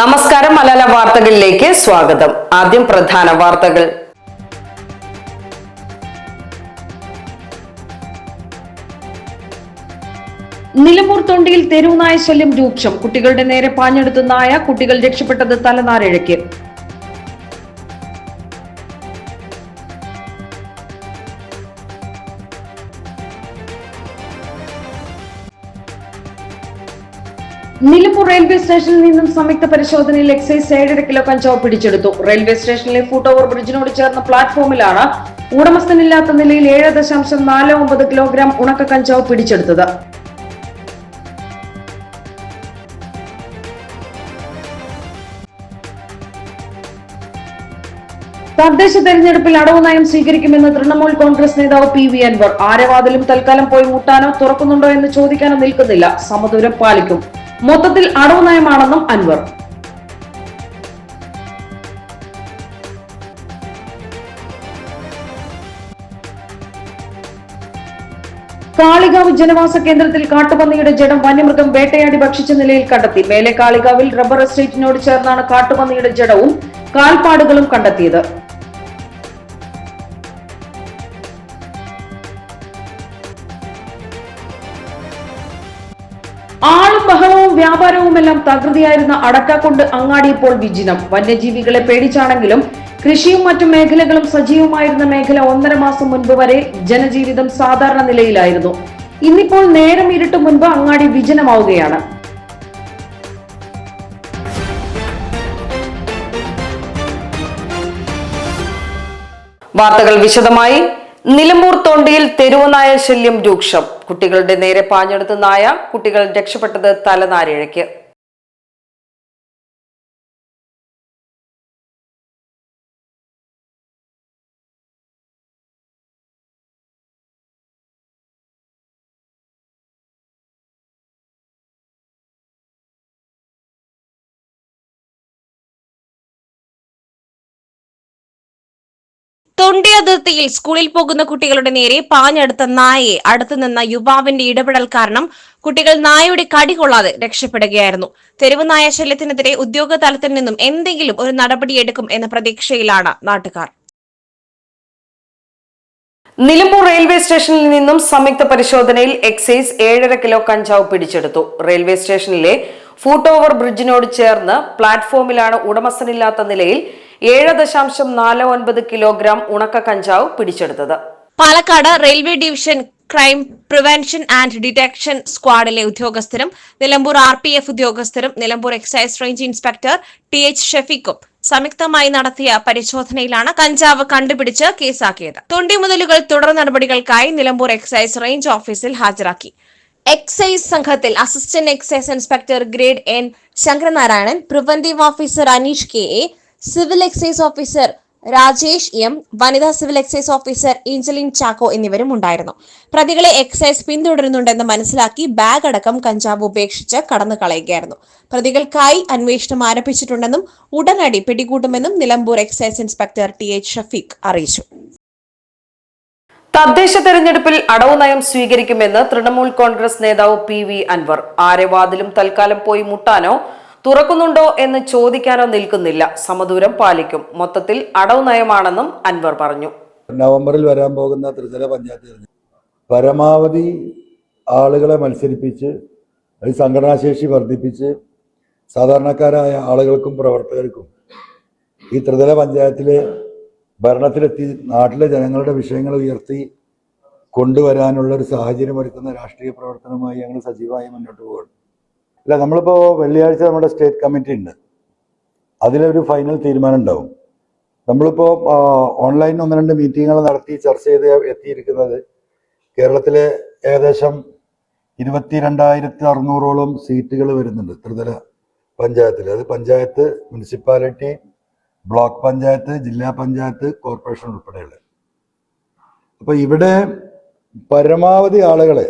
നമസ്കാരം മലയാള വാർത്തകളിലേക്ക് സ്വാഗതം. ആദ്യം പ്രധാന വാർത്തകൾ. നിലമ്പൂർ തൊണ്ടിയിൽ തെരുവുനായ ശല്യം രൂക്ഷം. കുട്ടികളുടെ നേരെ പാഞ്ഞെടുത്ത നായ കുട്ടികൾ രക്ഷപ്പെട്ടത് തലനാരിഴയ്ക്ക്. നിലമ്പൂർ റെയിൽവേ സ്റ്റേഷനിൽ നിന്നും സംയുക്ത പരിശോധനയിൽ എക്സൈസ് ഏഴര കിലോ കഞ്ചാവ് പിടിച്ചെടുത്തു. റെയിൽവേ സ്റ്റേഷനിലെ ഫുട് ഓവർ ബ്രിഡ്ജിനോട് ചേർന്ന പ്ലാറ്റ്ഫോമിലാണ് ഉടമസ്ഥനില്ലാത്ത നിലയിൽ ഏഴ് ദശാംശം നാല് ഒമ്പത് കിലോഗ്രാം ഉണക്ക കഞ്ചാവ് പിടിച്ചെടുത്തത്. തദ്ദേശ തെരഞ്ഞെടുപ്പിൽ അടവ് നയം സ്വീകരിക്കുമെന്ന് തൃണമൂൽ കോൺഗ്രസ് നേതാവ് പി വി അൻവർ. ആരവാതിലും തൽക്കാലം പോയി മുട്ടാനോ തുറക്കുന്നുണ്ടോ എന്ന് ചോദിക്കാനോ നിൽക്കുന്നില്ല. സമദൂരം പാലിക്കും. മൊത്തത്തിൽ അടവ് നയമാണെന്നും അൻവർ. കാളികാവ് ജനവാസ കേന്ദ്രത്തിൽ കാട്ടുപന്നിയുടെ ജഡം വന്യമൃഗം വേട്ടയാടി ഭക്ഷിച്ച നിലയിൽ കണ്ടെത്തി. മേലെ കാളികാവിൽ റബ്ബർ എസ്റ്റേറ്റിനോട് ചേർന്നാണ് കാട്ടുപന്നിയുടെ ജഡവും കാൽപ്പാടുകളും കണ്ടെത്തിയത്. വ്യാപാരവുമെല്ലാം തകൃതിയായിരുന്ന അടക്കാക്കൊണ്ട് അങ്ങാടി ഇപ്പോൾ വിജിനം വന്യജീവികളെ പേടിച്ചാണെങ്കിലും കൃഷിയും മറ്റു മേഖലകളും സജീവമായിരുന്ന മേഖല ഒന്നര മാസം മുൻപ് വരെ ജനജീവിതം സാധാരണ നിലയിലായിരുന്നു. ഇന്നിപ്പോൾ നേരം ഇരുട്ട് മുൻപ് അങ്ങാടി വിജനമാവുകയാണ്. വാർത്തകൾ വിശദമായി. നിലമ്പൂർ തൊണ്ടിയിൽ തെരുവുനായ ശല്യം രൂക്ഷം. കുട്ടികളുടെ നേരെ പാഞ്ഞെടുത്ത നായ കുട്ടികൾ രക്ഷപ്പെട്ടത് തലനാരിഴയ്ക്ക്. തൊണ്ടി അതിർത്തിയിൽ സ്കൂളിൽ പോകുന്ന കുട്ടികളുടെ നേരെ പാഞ്ഞെടുത്ത നായയെ അടുത്തുനിന്ന യുവാവിന്റെ ഇടപെടൽ കാരണം കുട്ടികൾ നായയുടെ കടി കൊള്ളാതെ രക്ഷപ്പെടുകയായിരുന്നു. തെരുവ് നായ ശല്യത്തിനെതിരെ ഉദ്യോഗ തലത്തിൽ നിന്നും എന്തെങ്കിലും ഒരു നടപടിയെടുക്കും എന്ന പ്രതീക്ഷയിലാണ് നാട്ടുകാർ. നിലമ്പൂർ റെയിൽവേ സ്റ്റേഷനിൽ നിന്നും സംയുക്ത പരിശോധനയിൽ എക്സൈസ് ഏഴര കിലോ കഞ്ചാവ് പിടിച്ചെടുത്തു. റെയിൽവേ സ്റ്റേഷനിലെ ഫൂട്ട് ഓവർ ബ്രിഡ്ജിനോട് ചേർന്ന് പ്ലാറ്റ്ഫോമിലാണ് ഉടമസ്ഥനില്ലാത്ത നിലയിൽ ഏഴ് ദശാംശം നാല് ഒൻപത് കിലോഗ്രാം ഉണക്ക കഞ്ചാവ് പിടിച്ചെടുത്തത്. Palakkad railway division crime prevention and detection സ്ക്വാഡിലെ ഉദ്യോഗസ്ഥരും നിലമ്പൂർ ആർ പി എഫ് ഉദ്യോഗസ്ഥരും Nilambur excise range inspector T H ഷെഫിക്കും സംയുക്തമായി നടത്തിയ പരിശോധനയിലാണ് കഞ്ചാവ് കണ്ടുപിടിച്ച് കേസാക്കിയത്. തൊണ്ടി മുതലുകൾ തുടർ നടപടികൾക്കായി നിലമ്പൂർ എക്സൈസ് റേഞ്ച് ഓഫീസിൽ ഹാജരാക്കി. എക്സൈസ് സംഘത്തിൽ assistant excise inspector grade N Sankaranarayanan preventive officer Aneesh K A civil excise officer Rajesh M വനിതാ civil excise officer Angelin Chacko എന്നിവരും ഉണ്ടായിരുന്നു. പ്രതികളെ എക്സൈസ് പിന്തുടരുന്നുണ്ടെന്ന് മനസ്സിലാക്കി ബാഗ് അടക്കം കഞ്ചാവ് ഉപേക്ഷിച്ച് കടന്നു കളയുകയായിരുന്നു. പ്രതികൾക്കായി അന്വേഷണം ആരംഭിച്ചിട്ടുണ്ടെന്നും ഉടനടി പിടികൂടുമെന്നും Nilambur excise inspector T H Shafeeq അറിയിച്ചു. തദ്ദേശ തെരഞ്ഞെടുപ്പിൽ അടവ് നയം സ്വീകരിക്കുമെന്ന് തൃണമൂൽ കോൺഗ്രസ് നേതാവ് പി വി അൻവർ. ആരെ വാതിലും തൽക്കാലം പോയി മുട്ടാനോ തുറക്കുന്നുണ്ടോ എന്ന് ചോദിക്കാനോ നിൽക്കുന്നില്ല. സമദൂരം പാലിക്കും. മൊത്തത്തിൽ അടവ് നയമാണെന്നും അൻവർ പറഞ്ഞു. നവംബറിൽ വരാൻ പോകുന്ന ത്രിതല പഞ്ചായത്ത് പരമാവധി ആളുകളെ മത്സരിപ്പിച്ച് അത് സംഘടനാശേഷി വർദ്ധിപ്പിച്ച് സാധാരണക്കാരായ ആളുകൾക്കും പ്രവർത്തകർക്കും ഈ ത്രിതല പഞ്ചായത്തിലെ ഭരണത്തിലെത്തി നാട്ടിലെ ജനങ്ങളുടെ വിഷയങ്ങൾ ഉയർത്തി കൊണ്ടുവരാനുള്ള ഒരു സാഹചര്യം ഒരുക്കുന്ന രാഷ്ട്രീയ പ്രവർത്തനവുമായി ഞങ്ങൾ സജീവമായി മുന്നോട്ട് പോകുന്നു അല്ല നമ്മളിപ്പോൾ വെള്ളിയാഴ്ച നമ്മുടെ സ്റ്റേറ്റ് കമ്മിറ്റി ഉണ്ട്. അതിലൊരു ഫൈനൽ തീരുമാനം ഉണ്ടാവും. നമ്മളിപ്പോൾ ഓൺലൈൻ ഒന്ന് രണ്ട് മീറ്റിങ്ങുകൾ നടത്തി ചർച്ച ചെയ്ത് എത്തിയിരിക്കുന്നത് കേരളത്തിലെ ഏകദേശം ഇരുപത്തി രണ്ടായിരത്തി അറുന്നൂറോളം സീറ്റുകൾ വരുന്നുണ്ട് ത്രിതല പഞ്ചായത്തിൽ. അത് പഞ്ചായത്ത് മുനിസിപ്പാലിറ്റി ബ്ലോക്ക് പഞ്ചായത്ത് ജില്ലാ പഞ്ചായത്ത് കോർപ്പറേഷൻ ഉൾപ്പെടെയുള്ള. അപ്പോൾ ഇവിടെ പരമാവധി ആളുകളെ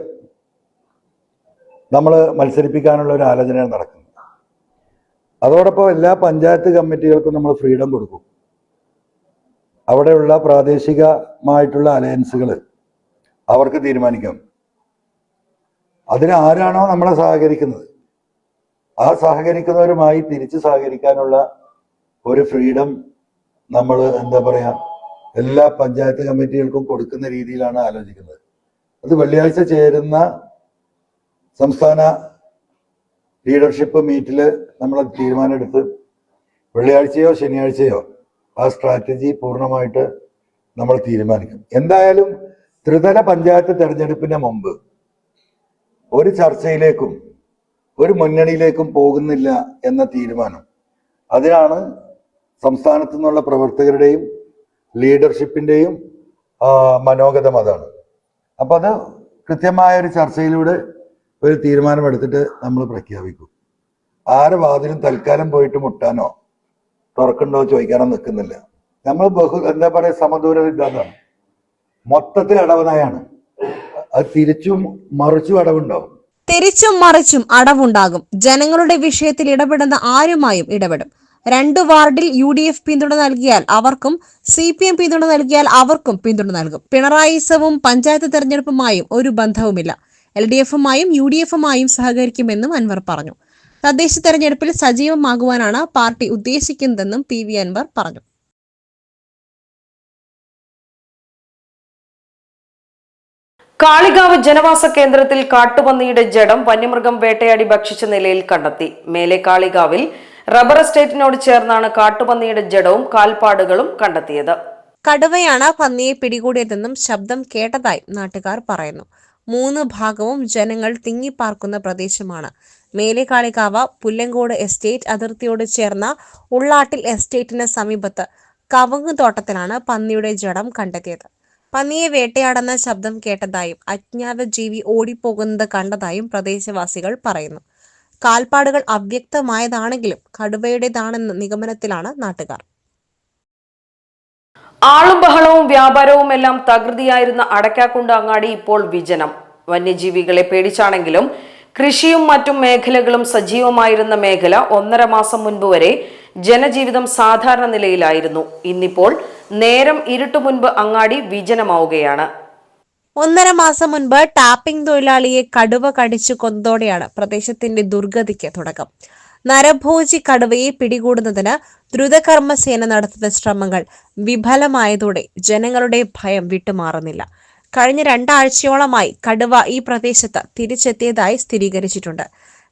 നമ്മൾ മത്സരിപ്പിക്കാനുള്ള ഒരു ആലോചനയാണ് നടക്കുന്നത്. അതോടൊപ്പം എല്ലാ പഞ്ചായത്ത് കമ്മിറ്റികൾക്കും നമ്മൾ ഫ്രീഡം കൊടുക്കും. അവിടെയുള്ള പ്രാദേശികമായിട്ടുള്ള അലയൻസുകൾ അവർക്ക് തീരുമാനിക്കാം. അതിന് ആരാണോ നമ്മളെ സഹകരിക്കുന്നത്? ആ സഹകരിക്കുന്നവരുമായി തിരിച്ച് സഹകരിക്കാനുള്ള ഒരു ഫ്രീഡം നമ്മൾ എന്താ പറയുക എല്ലാ പഞ്ചായത്ത് കമ്മിറ്റികൾക്കും കൊടുക്കുന്ന രീതിയിലാണ് ആലോചിക്കുന്നത്. അത് വെള്ളിയാഴ്ച ചേരുന്ന സംസ്ഥാന ലീഡർഷിപ്പ് മീറ്റിൽ നമ്മൾ തീരുമാനമെടുത്ത് വെള്ളിയാഴ്ചയോ ശനിയാഴ്ചയോ ആ സ്ട്രാറ്റജി പൂർണമായിട്ട് നമ്മൾ തീരുമാനിക്കും. എന്തായാലും ത്രിതല പഞ്ചായത്ത് തെരഞ്ഞെടുപ്പിന് മുമ്പ് ഒരു ചർച്ചയിലേക്കും ഒരു മുന്നണിയിലേക്കും പോകുന്നില്ല എന്ന തീരുമാനം. അതിനാണ് സംസ്ഥാനത്തു നിന്നുള്ള പ്രവർത്തകരുടെയും ലീഡർഷിപ്പിന്റെയും ആ, മനോഗതം അതാണ്. അപ്പൊ അത് കൃത്യമായ ഒരു ചർച്ചയിലൂടെ ഒരു തീരുമാനമെടുത്തിട്ട് നമ്മൾ പ്രഖ്യാപിക്കും. ആരെ വാതിലും തൽക്കാലം പോയിട്ട് മുട്ടാനോ തുറക്കണ്ടോ ചോദിക്കാനോ നിൽക്കുന്നില്ല. നമ്മൾ ബഹു എന്താ പറയുക സമദൂര സിദ്ധാന്തമാണ് മൊത്തത്തിൽ അടവനായാണ്. അത് തിരിച്ചും മറിച്ചും അടവുണ്ടാവും. തിരിച്ചും മറിച്ചും അടവുണ്ടാകും. ജനങ്ങളുടെ വിഷയത്തിൽ ഇടപെടുന്ന ആരുമായും ഇടപെടും. രണ്ട് വാർഡിൽ യു ഡി എഫ് പിന്തുണ നൽകിയാൽ അവർക്കും സി പി എം പിന്തുണ നൽകിയാൽ അവർക്കും പിന്തുണ നൽകും. പിണറായിസവും പഞ്ചായത്ത് തെരഞ്ഞെടുപ്പുമായും ഒരു ബന്ധവുമില്ല. എൽ ഡി എഫുമായും യു ഡി എഫുമായും സഹകരിക്കുമെന്നും അൻവർ പറഞ്ഞു. തദ്ദേശ തെരഞ്ഞെടുപ്പിൽ സജീവമാകുവാനാണ് പാർട്ടി ഉദ്ദേശിക്കുന്നതെന്നും പി വി അൻവർ പറഞ്ഞു. കാളികാവ് ജനവാസ കേന്ദ്രത്തിൽ കാട്ടുപന്നിയുടെ ജഡം വന്യമൃഗം വേട്ടയാടി ഭക്ഷിച്ച നിലയിൽ കണ്ടെത്തി. മേലെ കാളികാവിൽ റബ്ബർ എസ്റ്റേറ്റിനോട് ചേർന്നാണ് കാട്ടുപന്നിയുടെ ജഡവും കാൽപ്പാടുകളും കണ്ടെത്തിയത്. കടുവയാണ് പന്നിയെ പിടികൂടിയതെന്നും ശബ്ദം കേട്ടതായി നാട്ടുകാർ പറയുന്നു. മൂന്ന് ഭാഗവും ജനങ്ങൾ തിങ്ങിപ്പാർക്കുന്ന പ്രദേശമാണ്. മേലേക്കാളിക്കാവ് പുല്ലങ്കോട് എസ്റ്റേറ്റ് അതിർത്തിയോട് ചേർന്ന ഉള്ളാട്ടിൽ എസ്റ്റേറ്റിന് സമീപത്ത് കവുങ്ങ് തോട്ടത്തിലാണ് പന്നിയുടെ ജഡം കണ്ടെത്തിയത്. പന്നിയെ വേട്ടയാടുന്ന ശബ്ദം കേട്ടതായും അജ്ഞാത ജീവി ഓടിപ്പോകുന്നത് കണ്ടതായും പ്രദേശവാസികൾ പറയുന്നു. കാൽപ്പാടുകൾ അവ്യക്തമായതാണെങ്കിലും കടുവയുടേതാണെന്ന നിഗമനത്തിലാണ് നാട്ടുകാർ. ആളും ബഹളവും വ്യാപാരവും എല്ലാം തകൃതിയായിരുന്ന അടയ്ക്കാക്കുണ്ട് അങ്ങാടി ഇപ്പോൾ വിജനം. വന്യജീവികളെ പേടിച്ചാണെങ്കിലും കൃഷിയും മറ്റും മേഖലകളും സജീവമായിരുന്ന മേഖല ഒന്നര മാസം മുൻപ് വരെ ജനജീവിതം സാധാരണ നിലയിലായിരുന്നു. ഇന്നിപ്പോൾ നേരം ഇരുട്ടു മുൻപ് അങ്ങാടി വിജനമാവുകയാണ്. ഒന്നര മാസം മുൻപ് ടാപ്പിംഗ് തൊഴിലാളിയെ കടുവ കടിച്ചു കൊന്നതോടെയാണ് പ്രദേശത്തിന്റെ ദുർഗതിക്ക് തുടക്കം. നരഭോജി കടുവയെ പിടികൂടുന്നതിന് ദ്രുതകർമ്മസേന നടത്തുന്ന ശ്രമങ്ങൾ വിഫലമായതോടെ ജനങ്ങളുടെ ഭയം വിട്ടുമാറുന്നില്ല. കഴിഞ്ഞ രണ്ടാഴ്ചയോളമായി കടുവ ഈ പ്രദേശത്ത് തിരിച്ചെത്തിയതായി സ്ഥിരീകരിച്ചിട്ടുണ്ട്.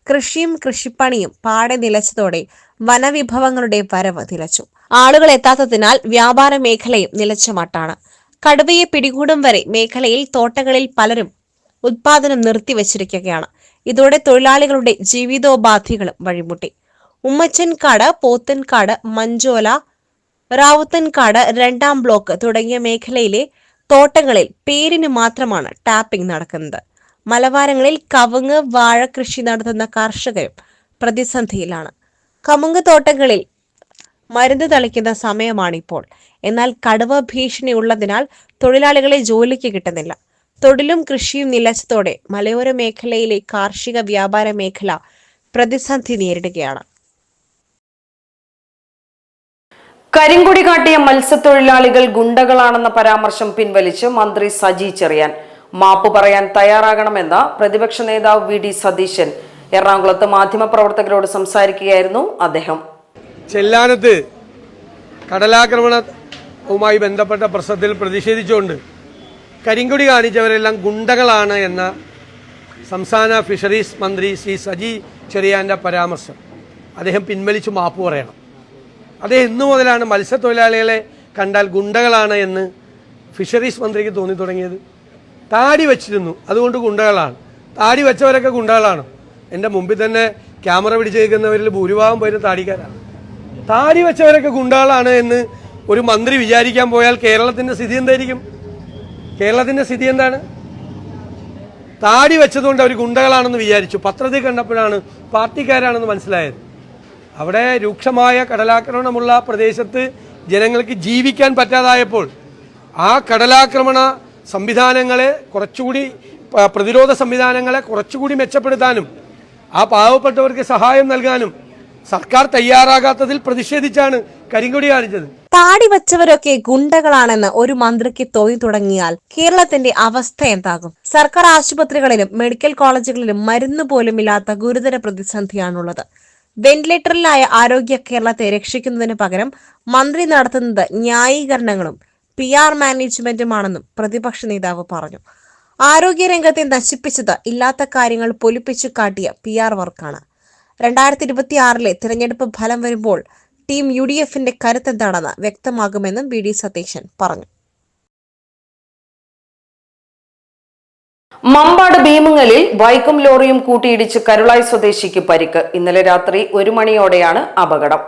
കൃഷിയും കൃഷിപ്പണിയും പാടെ നിലച്ചതോടെ വനവിഭവങ്ങളുടെ വരവ് നിലച്ചു. ആളുകൾ എത്താത്തതിനാൽ വ്യാപാര മേഖലയും നിലച്ച മട്ടാണ്. കടുവയെ പിടികൂടും വരെ മേഖലയിൽ തോട്ടങ്ങളിൽ പലരും ഉത്പാദനം നിർത്തിവച്ചിരിക്കുകയാണ്. ഇതോടെ തൊഴിലാളികളുടെ ജീവിതോപാധികളും വഴിമുട്ടി. ഉമ്മച്ചൻകാട് പോത്തൻകാട് മഞ്ചോല റാവുത്തൻകാട് രണ്ടാം ബ്ലോക്ക് തുടങ്ങിയ മേഖലയിലെ തോട്ടങ്ങളിൽ പേരിന് മാത്രമാണ് ടാപ്പിംഗ് നടക്കുന്നത്. മലവാരങ്ങളിൽ കവുങ്ങ് വാഴ കൃഷി നടത്തുന്ന കർഷകരും പ്രതിസന്ധിയിലാണ്. കമുങ്ങ് തോട്ടങ്ങളിൽ മരുന്ന് തളിക്കുന്ന സമയമാണിപ്പോൾ. എന്നാൽ കടുവ ഭീഷണി ഉള്ളതിനാൽ തൊഴിലാളികളെ ജോലിക്ക് കിട്ടുന്നില്ല. തൊഴിലും കൃഷിയും നിലച്ചതോടെ മലയോര മേഖലയിലെ കാർഷിക വ്യാപാര മേഖല പ്രതിസന്ധി നേരിടുകയാണ്. കരിങ്കൊടി കാട്ടിയ മത്സ്യത്തൊഴിലാളികൾ ഗുണ്ടകളാണെന്ന പരാമർശം പിൻവലിച്ച് മന്ത്രി സജി ചെറിയാൻ. മാപ്പ് പറയാൻ തയ്യാറാകണമെന്ന പ്രതിപക്ഷ നേതാവ് വി ഡി സതീശൻ. എറണാകുളത്ത് മാധ്യമപ്രവർത്തകരോട് സംസാരിക്കുകയായിരുന്നു അദ്ദേഹം. ചെല്ലാനത്ത് കടലാക്രമണവുമായി ബന്ധപ്പെട്ട പ്രശ്നത്തിൽ പ്രതിഷേധിച്ചുകൊണ്ട് കരിങ്കൊടി കാണിച്ചവരെല്ലാം ഗുണ്ടകളാണ് എന്ന സംസ്ഥാന ഫിഷറീസ് മന്ത്രി ശ്രീ സജി ചെറിയാന്റെ പരാമർശം. അദ്ദേഹം പിൻവലിച്ച് മാപ്പ് പറയണം. അദ്ദേഹം ഇന്നു മുതലാണ് മത്സ്യത്തൊഴിലാളികളെ കണ്ടാൽ ഗുണ്ടകളാണ് എന്ന് ഫിഷറീസ് മന്ത്രിക്ക് തോന്നി തുടങ്ങിയത്. താടി വെച്ചിരുന്നു. അതുകൊണ്ട് ഗുണ്ടകളാണ്. താടി വെച്ചവരൊക്കെ ഗുണ്ടകളാണ്. എന്റെ മുമ്പിൽ തന്നെ ക്യാമറ പിടിച്ച് നിൽക്കുന്നവരിൽ ഭൂരിഭാഗം പോയിരുന്ന താടിക്കാരാണ്. താടി വെച്ചവരൊക്കെ ഗുണ്ടകളാണ് എന്ന് ഒരു മന്ത്രി വിചാരിക്കാൻ പോയാൽ കേരളത്തിന്റെ സ്ഥിതി എന്തായിരിക്കും? കേരളത്തിന്റെ സ്ഥിതി എന്താണ്? താടി വെച്ചതുകൊണ്ട് അവർ ഗുണ്ടകളാണെന്ന് വിചാരിച്ചു. പത്രത്തിൽ കണ്ടപ്പോഴാണ് പാർട്ടിക്കാരാണെന്ന് മനസ്സിലായത്. അവിടെ രൂക്ഷമായ കടലാക്രമണമുള്ള പ്രദേശത്ത് ജനങ്ങൾക്ക് ജീവിക്കാൻ പറ്റാതായപ്പോൾ ആ കടലാക്രമണ സംവിധാനങ്ങളെ കുറച്ചുകൂടി പ്രതിരോധ സംവിധാനങ്ങളെ കുറച്ചുകൂടി മെച്ചപ്പെടുത്താനും ആ പാവപ്പെട്ടവർക്ക് സഹായം നൽകാനും സർക്കാർ തയ്യാറാകാത്തതിൽ പ്രതിഷേധിച്ചാണ് കരിങ്കൊടി കാണിച്ചത് താടി വച്ചവരൊക്കെ ഗുണ്ടകളാണെന്ന് ഒരു മന്ത്രിക്ക് തോന്നി തുടങ്ങിയാൽ കേരളത്തിന്റെ അവസ്ഥ എന്താകും? സർക്കാർ ആശുപത്രികളിലും മെഡിക്കൽ കോളേജുകളിലും മരുന്ന് പോലും ഇല്ലാത്ത ഗുരുതര പ്രതിസന്ധിയാണുള്ളത്. വെന്റിലേറ്ററിലായ ആരോഗ്യ കേരളത്തെ രക്ഷിക്കുന്നതിന് പകരം മന്ത്രി നടത്തുന്നത് ന്യായീകരണങ്ങളും പി ആർ മാനേജ്മെന്റുമാണെന്നും പ്രതിപക്ഷ നേതാവ് പറഞ്ഞു. ആരോഗ്യരംഗത്തെ നശിപ്പിച്ചത് ഇല്ലാത്ത കാര്യങ്ങൾ പൊലിപ്പിച്ചു കാട്ടിയ പി ആർ വർക്കാണ്. രണ്ടായിരത്തി ഇരുപത്തി ആറിലെ തിരഞ്ഞെടുപ്പ് ഫലം വരുമ്പോൾ ടീം യു ഡി എഫിന്റെ കരുത്തെന്താണെന്ന് വ്യക്തമാകുമെന്നും വി ഡി സതീശൻ പറഞ്ഞു. മമ്പാട് ഭീമുങ്ങലിൽ ബൈക്കും ലോറിയും കൂട്ടിയിടിച്ച് കരുളായി സ്വദേശിക്ക് പരിക്ക്. ഇന്നലെ രാത്രി ഒരു മണിയോടെയാണ് അപകടം.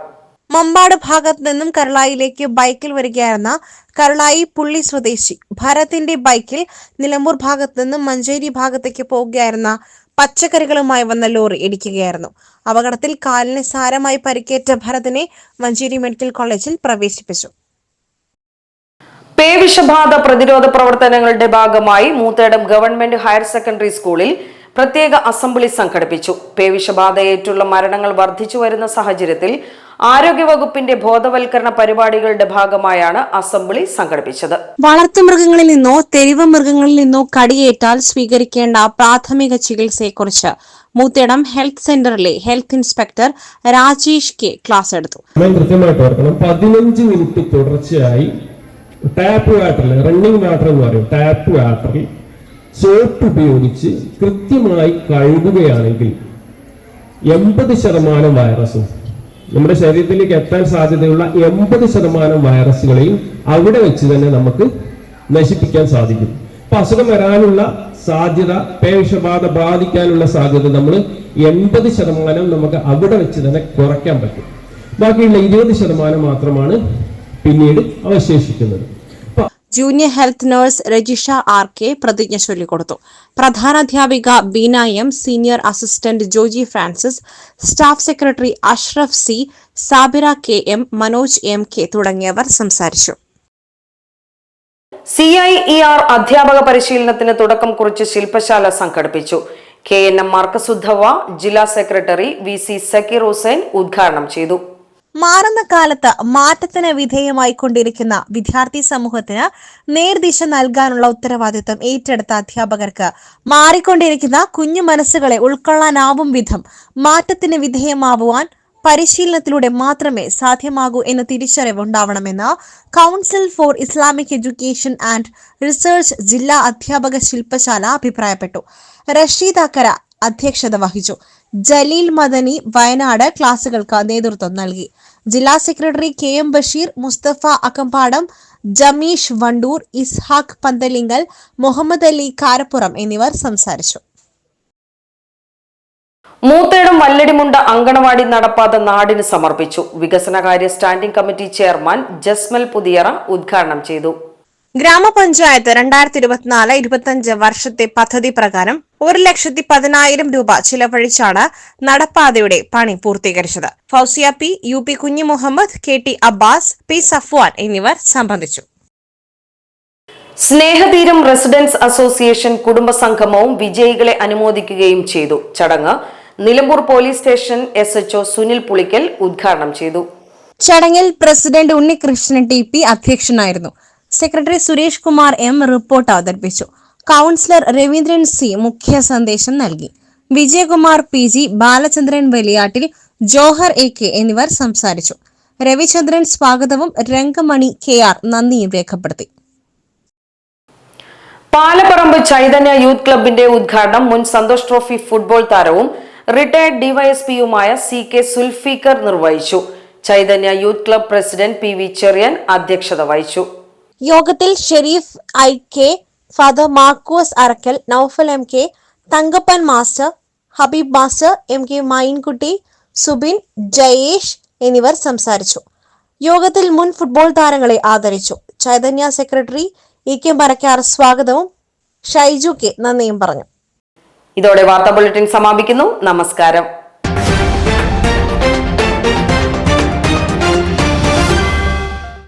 മമ്പാട് ഭാഗത്ത് നിന്നും കരുളായിലേക്ക് ബൈക്കിൽ വരികയായിരുന്ന കരുളായി പുള്ളി സ്വദേശി. ഭരത്തിന്റെ ബൈക്കിൽ നിലമ്പൂർ ഭാഗത്ത് നിന്നും മഞ്ചേരി ഭാഗത്തേക്ക് പോവുകയായിരുന്ന പച്ചക്കറികളുമായി വന്ന ലോറി ഇടിക്കുകയായിരുന്നു. അപകടത്തിൽ കാലിന് സാരമായി പരിക്കേറ്റ ഭരതിനെ മഞ്ചേരി മെഡിക്കൽ കോളേജിൽ പ്രവേശിപ്പിച്ചു. പേവിഷബാധ പ്രതിരോധ പ്രവർത്തനങ്ങളുടെ ഭാഗമായി മൂത്തേടം ഗവൺമെന്റ് ഹയർ സെക്കൻഡറി സ്കൂളിൽ പ്രത്യേക അസംബ്ലി സംഘടിപ്പിച്ചു. പേവിഷബാധയേറ്റുള്ള മരണങ്ങൾ വർദ്ധിച്ചു വരുന്ന സാഹചര്യത്തിൽ ആരോഗ്യവകുപ്പിന്റെ ബോധവൽക്കരണ പരിപാടികളുടെ ഭാഗമായാണ് അസംബ്ലി സംഘടിപ്പിച്ചത്. വളർത്തുമൃഗങ്ങളിൽ നിന്നോ തെരുവ് മൃഗങ്ങളിൽ നിന്നോ കടിയേറ്റാൽ സ്വീകരിക്കേണ്ട പ്രാഥമിക ചികിത്സയെക്കുറിച്ച് മൂത്തേടം ഹെൽത്ത് സെന്ററിലെ health inspector Rajesh K class എടുത്തു. സമയം കൃത്യമായിട്ട് ഓർക്കണം. പതിനഞ്ച് മിനിറ്റ് തുടർച്ചയായി ടാപ്പ് വാട്ടറിൽ റണ്ണിങ് വാട്ടർ എന്ന് പറയും ടാപ്പ് വാട്ടറിൽ സോപ്പ് ഉപയോഗിച്ച് കൃത്യമായി കഴുകുകയാണെങ്കിൽ എൺപത് ശതമാനം വൈറസും നമ്മുടെ ശരീരത്തിലേക്ക് എത്താൻ സാധ്യതയുള്ള എൺപത് ശതമാനം വൈറസുകളെയും അവിടെ വെച്ച് തന്നെ നമുക്ക് നശിപ്പിക്കാൻ സാധിക്കും. അപ്പൊ അസുഖം വരാനുള്ള സാധ്യത പേവിഷബാധ ബാധിക്കാനുള്ള സാധ്യത നമ്മൾ എൺപത് ശതമാനം നമുക്ക് അവിടെ വെച്ച് തന്നെ കുറയ്ക്കാൻ പറ്റും. ബാക്കിയുള്ള ഇരുപത് ശതമാനം മാത്രമാണ് പിന്നീട് അവശേഷിക്കുന്നത്. Junior health nurse Rejisha R K പ്രതിജ്ഞ ചൊല്ലിക്കൊടുത്തു. പ്രധാനാധ്യാപിക Beena M senior assistant Joji Francis staff secretary Ashraf C Sabira K M Manoj M K തുടങ്ങിയവർ സംസാരിച്ചു. സി ഐ ഇ ആർ അധ്യാപക പരിശീലനത്തിന് തുടക്കം കുറിച്ച് ശില്പശാല സംഘടിപ്പിച്ചു. കെ എൻ എം മാർക്കസുദ്ധവ ജില്ലാ secretary V C Zakir Hussain ഉദ്ഘാടനം ചെയ്തു. മാറുന്ന കാലത്ത് മാറ്റത്തിന് വിധേയമായിക്കൊണ്ടിരിക്കുന്ന വിദ്യാർത്ഥി സമൂഹത്തിന് നേർദിശ നൽകാനുള്ള ഉത്തരവാദിത്വം ഏറ്റെടുത്ത അധ്യാപകർക്ക് മാറിക്കൊണ്ടിരിക്കുന്ന കുഞ്ഞു മനസ്സുകളെ ഉൾക്കൊള്ളാനാവും വിധം മാറ്റത്തിന് വിധേയമാവുവാൻ പരിശീലനത്തിലൂടെ മാത്രമേ സാധ്യമാകൂ എന്ന തിരിച്ചറിവുണ്ടാവണമെന്ന് council for Islamic education and research ജില്ലാ അധ്യാപക ശില്പശാല അഭിപ്രായപ്പെട്ടു. റഷീദ് അക്കര അധ്യക്ഷത വഹിച്ചു. ജലീൽ മദനി വയനാട് ക്ലാസുകൾക്ക് നേതൃത്വം നൽകി. ജില്ലാ secretary K M Basheer Musthafa Akkampadam Jameesh Wandoor Ishaq Panthalingal Muhammad Ali Karappuram എന്നിവർ സംസാരിച്ചു. മൂത്തേടം വല്ലടിമുണ്ട അങ്കണവാടി നടപ്പാത നാടിന് സമർപ്പിച്ചു. വികസനകാര്യ standing committee chairman Jasmal Puthiyara ഉദ്ഘാടനം ചെയ്തു. ഗ്രാമപഞ്ചായത്ത് രണ്ടായിരത്തി ഇരുപത്തിനാല് ഇരുപത്തിയഞ്ച് വർഷത്തെ പദ്ധതി പ്രകാരം ഒരു ലക്ഷത്തി പതിനായിരം രൂപ ചിലവഴിച്ചാണ് നടപ്പാതയുടെ പണി പൂർത്തീകരിച്ചത്. Fausiya P U P Kunhi Muhammad K T Abbas P Safwan എന്നിവർ സംബന്ധിച്ചു. സ്നേഹതീരം റെസിഡൻസ് അസോസിയേഷൻ കുടുംബ സംഗമവും വിജയികളെ അനുമോദിക്കുകയും ചെയ്തു. ചടങ്ങ് Nilambur police station S H O Sunil Pulikkal ഉദ്ഘാടനം ചെയ്തു. ചടങ്ങിൽ പ്രസിഡന്റ് ഉണ്ണികൃഷ്ണൻ ടി പി അധ്യക്ഷനായിരുന്നു. Secretary Suresh Kumar M report അവതരിപ്പിച്ചു. കൗൺസിലർ രവീന്ദ്രൻ സി മുഖ്യ സന്ദേശം നൽകി. Vijayakumar P G Balachandran Valiyattil Johar A K എന്നിവർ സംസാരിച്ചു. രവിചന്ദ്രൻ സ്വാഗതവും രംഗമണി കെ ആർ നന്ദിയും രേഖപ്പെടുത്തി. പാലപ്പറമ്പ് ചൈതന്യ യൂത്ത് ക്ലബിന്റെ ഉദ്ഘാടനം മുൻ സന്തോഷ് ട്രോഫി ഫുട്ബോൾ താരവും റിട്ടയർഡ് ഡിവൈഎസ്പിയുമായ സി കെ സുൽഫീക്കർ നിർവഹിച്ചു. Chaitanya youth club president P V Cherian അധ്യക്ഷത വഹിച്ചു. യോഗത്തിൽ Shareef I K father Markose Arakkal Noufal M K Thankappan master Habeeb master M K Moinkutty Subin Jayesh എന്നിവർ സംസാരിച്ചു. യോഗത്തിൽ മുൻ ഫുട്ബോൾ താരങ്ങളെ ആദരിച്ചു. Chaitanya secretary E K Marakkar സ്വാഗതവും ഷൈജു കെ നന്ദിയും പറഞ്ഞു. ഇതോടെ വാർത്താ ബുള്ളറ്റിൻ സമാപിക്കുന്നു. നമസ്കാരം.